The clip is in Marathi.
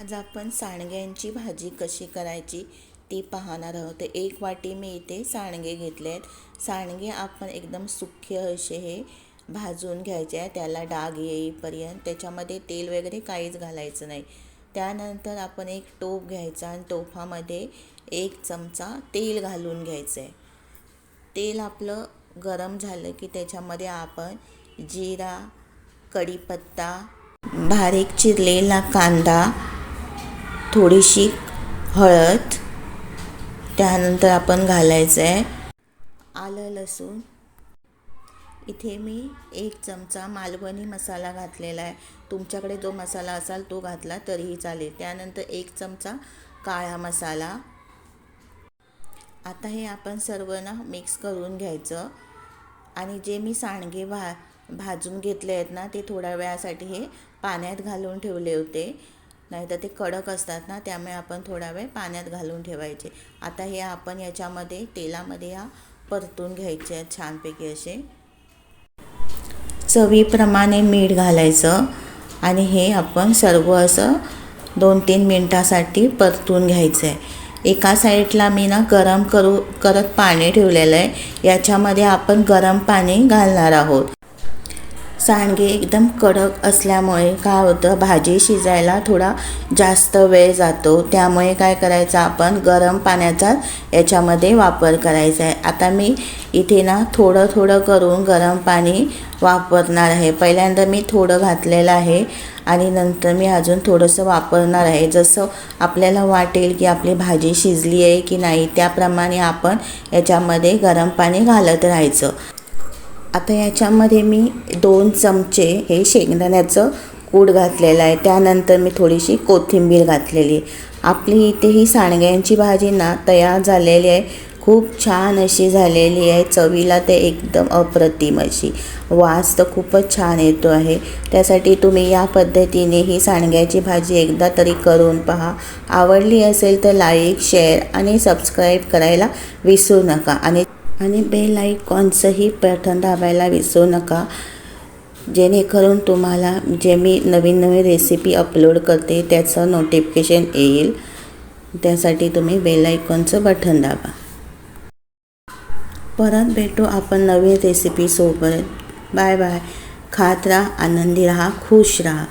आज आपण सांडग्यांची भाजी कशी करायची ती पाहणार आहोत. एक वाटी मी इथे सांडगे घेतले आहेत. सांडगे आपण एकदम सुख्य असे हे भाजून घ्यायचे आहे. त्याला डाग येईपर्यंत त्याच्यामध्ये तेल वगैरे काहीच घालायचं नाही. त्यानंतर आपण एक टोप घ्यायचा आणि टोपामध्ये एक चमचा तेल घालून घ्यायचं आहे. तेल आपलं गरम झालं की त्याच्यामध्ये आपण जिरा कढीपत्ता बारीक चिरलेला कांदा थोडीशी हळद त्यानंतर आपण घालायचं आहे आलं लसूण. इथे मी एक चमचा मालवणी मसाला घातलेला आहे. तुमच्याकडे जो मसाला असाल तो घातला तरीही चालेल. त्यानंतर एक चमचा काळा मसाला. आता हे आपण सर्व ना मिक्स करून घ्यायचं. आणि जे मी सांडगे भा भाजून घेतले आहेत ना ते थोड्या वेळासाठी हे पाण्यात घालून ठेवले होते. नाहीतर ते कडक असतात ना त्यामुळे आपण थोडा वेळ पाण्यात घालून ठेवायचे. आता हे आपण याच्यामध्ये तेलामध्ये या परतून घ्यायचे आहेत छानपैकी असे. चवीप्रमाणे मीठ घालायचं आणि हे आपण सर्व असं दोन तीन मिनटासाठी परतून घ्यायचं आहे एका साईडला मी ना गरम करू करत पाणी ठेवलेलं आहे. याच्यामध्ये आपण गरम पाणी घालणार आहोत. सांडगे एकदम कडक असल्यामुळे काय होतं भाजी शिजायला थोडा जास्त वेळ जातो. त्यामुळे काय करायचं आपण? गरम पाण्याचा याच्यामध्ये वापर करायचा आहे. आता मी इथे ना थोडं थोडं करून गरम पाणी वापरणार आहे. पहिल्यांदा मी थोडं घातलेलं आहे आणि नंतर मी अजून थोडंसं वापरणार आहे. जसं आपल्याला वाटेल की आपली भाजी शिजली आहे की नाही त्याप्रमाणे आपण याच्यामध्ये गरम पाणी घालत राहायचं. आता याच्यामध्ये मी दोन चमचे हे शेंगदाण्याचं कूड घातलेलं आहे. त्यानंतर मी थोडीशी कोथिंबीर घातलेली आहे. आपली इथे ही सांडग्यांची भाजी ना तयार झालेली आहे. खूप छान अशी झालेली आहे. चवीला ते एकदम अप्रतिम अशी. वास तर खूपच छान येतो आहे. त्यासाठी तुम्ही या पद्धतीने ही सांडग्याची भाजी एकदा तरी करून पहा. आवडली असेल तर लाईक शेअर आणि सबस्क्राईब करायला विसरू नका. आणि आणि बेल आयकॉनचंही बटन दाबायला विसरू नका. जेणेकरून तुम्हाला जे मी नवीन नवीन रेसिपी अपलोड करते त्याचं नोटिफिकेशन येईल. त्यासाठी तुम्ही बेल आयकॉनचं बटन दाबा. परत भेटू आपण नवीन रेसिपीसोबत बाय बाय. खात राहा आनंदी राहा खुश राहा.